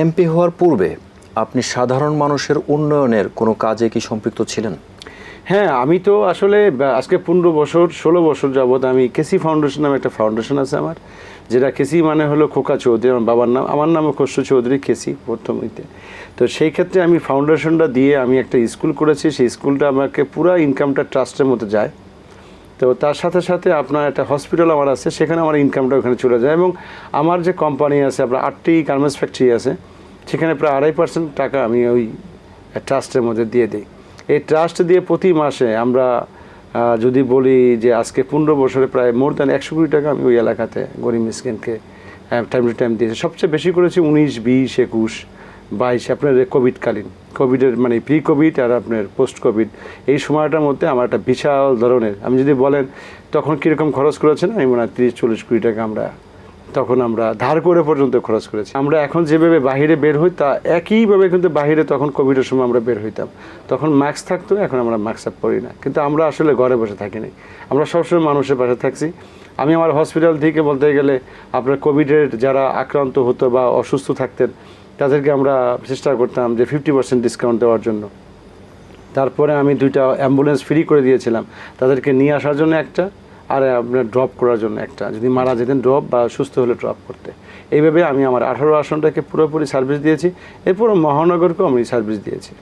MP হওয়ার পূর্বে আপনি সাধারণ মানুষের উন্নয়নের কোনো কাজে কি সম্পৃক্ত ছিলেন? হ্যাঁ আমি তো আসলে, আজকে পনেরো বছর, ষোলো বছর যাবৎ আমি কেসি ফাউন্ডেশন নামে একটা ফাউন্ডেশন আছে আমার, যেটা কেসি মানে হলো খোকা চৌধুরী, আমার বাবার নাম, আমার নামও খসরু চৌধুরী কেসি প্রথমইতে তো সেই ক্ষেত্রে আমি ফাউন্ডেশনটা দিয়ে আমি একটা স্কুল করেছি, সেই স্কুলটা আমাকে পুরো ইনকামটা ট্রাস্টের মতো যায়। তো তার সাথে সাথে আপনার একটা হসপিটাল আমার আছে, সেখানে আমার ইনকামটা ওখানে চলে যায় এবং আমার যে কোম্পানি আছে, আপনার আটটি গার্মেন্টস ফ্যাক্টরি আছে, সেখানে প্রায় আড়াই পার্সেন্ট টাকা আমি ওই ট্রাস্টের মধ্যে দিয়ে দিই। এই ট্রাস্ট দিয়ে প্রতি মাসে আমরা যদি বলি যে আজকে পনেরো বছরে প্রায় মোর দ্যান একশো কোটি টাকা আমি ওই এলাকাতে গরিব মিসকিনকে টাইম টু টাইম দিয়েছি। সবচেয়ে বেশি করেছি উনিশ, বিশ, একুশ। বাইশ আপনার কোভিডকালীন, কোভিডের মানে প্রি কোভিড আর আপনার পোস্ট কোভিড এই সময়টার মধ্যে আমার একটা বিশাল ধরনের, আমি যদি বলেন তখন কীরকম খরচ করেছেন? আমি মনে হয় তিরিশ, চল্লিশ কোটি টাকা আমরা, তখন আমরা ধার করে পর্যন্ত খরচ করেছি। আমরা এখন যেভাবে বাইরে বের হই, তা একইভাবে কিন্তু বাইরে তখন কোভিডের সময় আমরা বের হইতাম। তখন মাস্ক থাকতো, এখন আমরা মাস্ক আপ পরি না। কিন্তু আমরা আসলে ঘরে বসে থাকিনি। আমরা সবসময় মানুষের পাশে থাকছি। আমি আমার হসপিটাল থেকে বলতে গেলে আপনার কোভিডের যারা আক্রান্ত হতো বা অসুস্থ থাকতেন তাদেরকে আমরা চেষ্টা করতাম যে ফিফটি পার্সেন্ট ডিসকাউন্ট দেওয়ার জন্য। তারপরে আমি দুইটা অ্যাম্বুলেন্স ফ্রি করে দিয়েছিলাম। তাদেরকে নিয়ে আসার জন্য একটা, আর আপনার ড্রপ করার জন্য একটা। যদি মারা যেতেন ড্রপ বা সুস্থ হলে ড্রপ করতে। এইভাবে আমি আমার আঠারো আসনটাকে পুরোপুরি সার্ভিস দিয়েছি। এরপর মহানগরকেও আমি সার্ভিস দিয়েছি।